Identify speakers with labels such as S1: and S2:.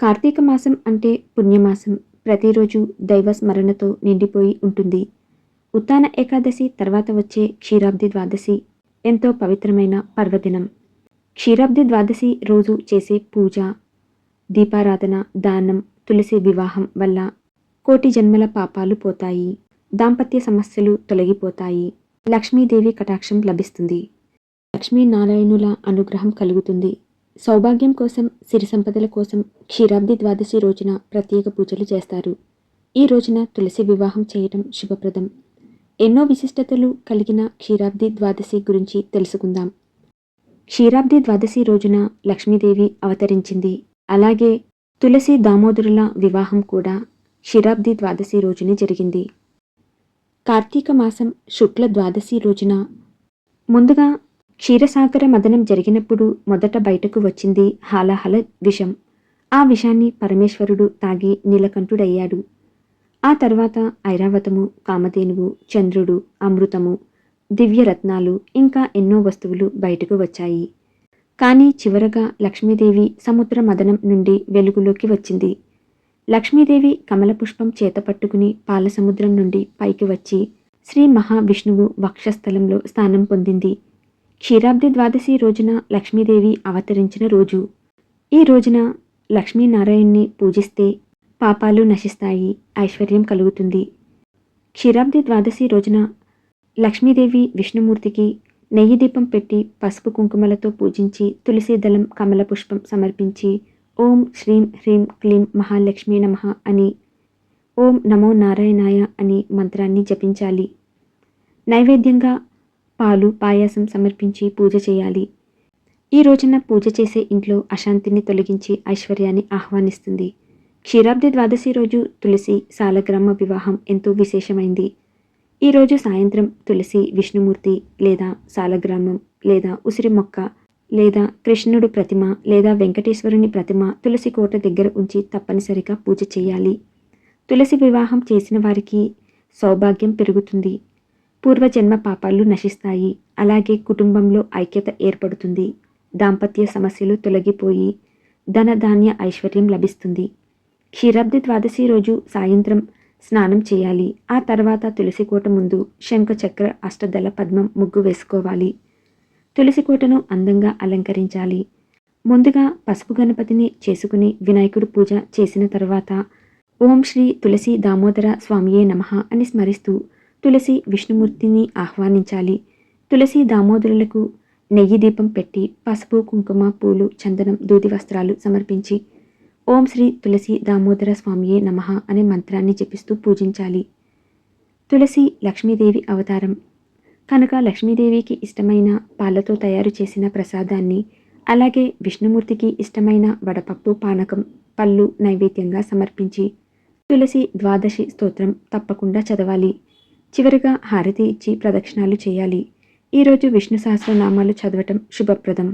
S1: కార్తీక మాసం అంటే పుణ్యమాసం. ప్రతిరోజు దైవ స్మరణతో నిండిపోయి ఉంటుంది. ఉత్తాన ఏకాదశి తర్వాత వచ్చే క్షీరాబ్ది ద్వాదశి ఎంతో పవిత్రమైన పర్వదినం. క్షీరాబ్ది ద్వాదశి రోజు చేసే పూజ దీపారాధన దానం తులసి వివాహం వల్ల కోటి జన్మల పాపాలు పోతాయి. దాంపత్య సమస్యలు తొలగిపోతాయి. లక్ష్మీదేవి కటాక్షం లభిస్తుంది. లక్ష్మీనారాయణుల అనుగ్రహం కలుగుతుంది. సౌభాగ్యం కోసం సిరి సంపదల కోసం క్షీరాబ్ది ద్వాదశి రోజున ప్రత్యేక పూజలు చేస్తారు. ఈ రోజున తులసి వివాహం చేయటం శుభప్రదం. ఎన్నో విశిష్టతలు కలిగిన క్షీరాబ్ది ద్వాదశి గురించి తెలుసుకుందాం. క్షీరాబ్ది ద్వాదశి రోజున లక్ష్మీదేవి అవతరించింది. అలాగే తులసి దామోదరుల వివాహం కూడా క్షీరాబ్ది ద్వాదశి రోజునే జరిగింది. కార్తీక మాసం శుక్ల ద్వాదశి రోజున ముందుగా క్షీరసాగర మదనం జరిగినప్పుడు మొదట బయటకు వచ్చింది హాలాహల విషం. ఆ విషాన్ని పరమేశ్వరుడు తాగి నీలకంఠుడయ్యాడు. ఆ తర్వాత ఐరావతము కామధేనువు చంద్రుడు అమృతము దివ్యరత్నాలు ఇంకా ఎన్నో వస్తువులు బయటకు వచ్చాయి. కానీ చివరగా లక్ష్మీదేవి సముద్ర మదనం నుండి వెలుగులోకి వచ్చింది. లక్ష్మీదేవి కమల పుష్పం చేత పట్టుకుని పాలసముద్రం నుండి పైకి వచ్చి శ్రీ మహావిష్ణువు వక్షస్థలంలో స్థానం పొందింది. క్షీరాబ్ది ద్వాదశి రోజున లక్ష్మీదేవి అవతరించిన రోజు. ఈ రోజున లక్ష్మీనారాయణ్ణి పూజిస్తే పాపాలు నశిస్తాయి ఐశ్వర్యం కలుగుతుంది. క్షీరాబ్ది ద్వాదశి రోజున లక్ష్మీదేవి విష్ణుమూర్తికి నెయ్యి దీపం పెట్టి పసుపు కుంకుమలతో పూజించి తులసి దళం కమల పుష్పం సమర్పించి ఓం శ్రీం హ్రీం క్లీం మహాలక్ష్మీ నమ అని ఓం నమో నారాయణాయ అని మంత్రాన్ని జపించాలి. నైవేద్యంగా పాలు పాయాసం సమర్పించి పూజ చేయాలి. ఈ రోజున పూజ చేసే ఇంట్లో అశాంతిని తొలగించి ఐశ్వర్యాన్ని ఆహ్వానిస్తుంది. క్షీరాబ్ది ద్వాదశి రోజు తులసి సాలగ్రామ వివాహం ఎంతో విశేషమైంది. ఈరోజు సాయంత్రం తులసి విష్ణుమూర్తి లేదా సాలగ్రామం లేదా ఉసిరి మొక్క లేదా కృష్ణుడు ప్రతిమ లేదా వెంకటేశ్వరుని ప్రతిమ తులసి కోట దగ్గర ఉంచి తప్పనిసరిగా పూజ చేయాలి. తులసి వివాహం చేసిన వారికి సౌభాగ్యం పెరుగుతుంది. పూర్వజన్మ పాపాలు నశిస్తాయి. అలాగే కుటుంబంలో ఐక్యత ఏర్పడుతుంది. దాంపత్య సమస్యలు తొలగిపోయి ధన ధాన్య ఐశ్వర్యం లభిస్తుంది. క్షీరాబ్ది ద్వాదశి రోజు సాయంత్రం స్నానం చేయాలి. ఆ తర్వాత తులసి కోట ముందు శంఖ చక్ర అష్టదళ పద్మం ముగ్గు వేసుకోవాలి. తులసి కోటను అందంగా అలంకరించాలి. ముందుగా పసుపు గణపతిని చేసుకుని వినాయకుడు పూజ చేసిన తర్వాత ఓం శ్రీ తులసి దామోదర స్వామియే నమః అని స్మరిస్తూ తులసి విష్ణుమూర్తిని ఆహ్వానించాలి. తులసి దామోదరులకు నెయ్యి దీపం పెట్టి పసుపు కుంకుమ పూలు చందనం దూది వస్త్రాలు సమర్పించి ఓం శ్రీ తులసి దామోదర స్వామియే నమః అనే మంత్రాన్ని జపిస్తూ పూజించాలి. తులసి లక్ష్మీదేవి అవతారం. కనుక లక్ష్మీదేవికి ఇష్టమైన పాలతో తయారు చేసిన ప్రసాదాన్ని అలాగే విష్ణుమూర్తికి ఇష్టమైన వడపప్పు పానకం పళ్ళు నైవేద్యంగా సమర్పించి తులసి ద్వాదశి స్తోత్రం తప్పకుండా చదవాలి. చివరిగా హారతి ఇచ్చి ప్రదక్షిణాలు చేయాలి. ఈరోజు విష్ణు సహస్రనామాలు చదవటం శుభప్రదం.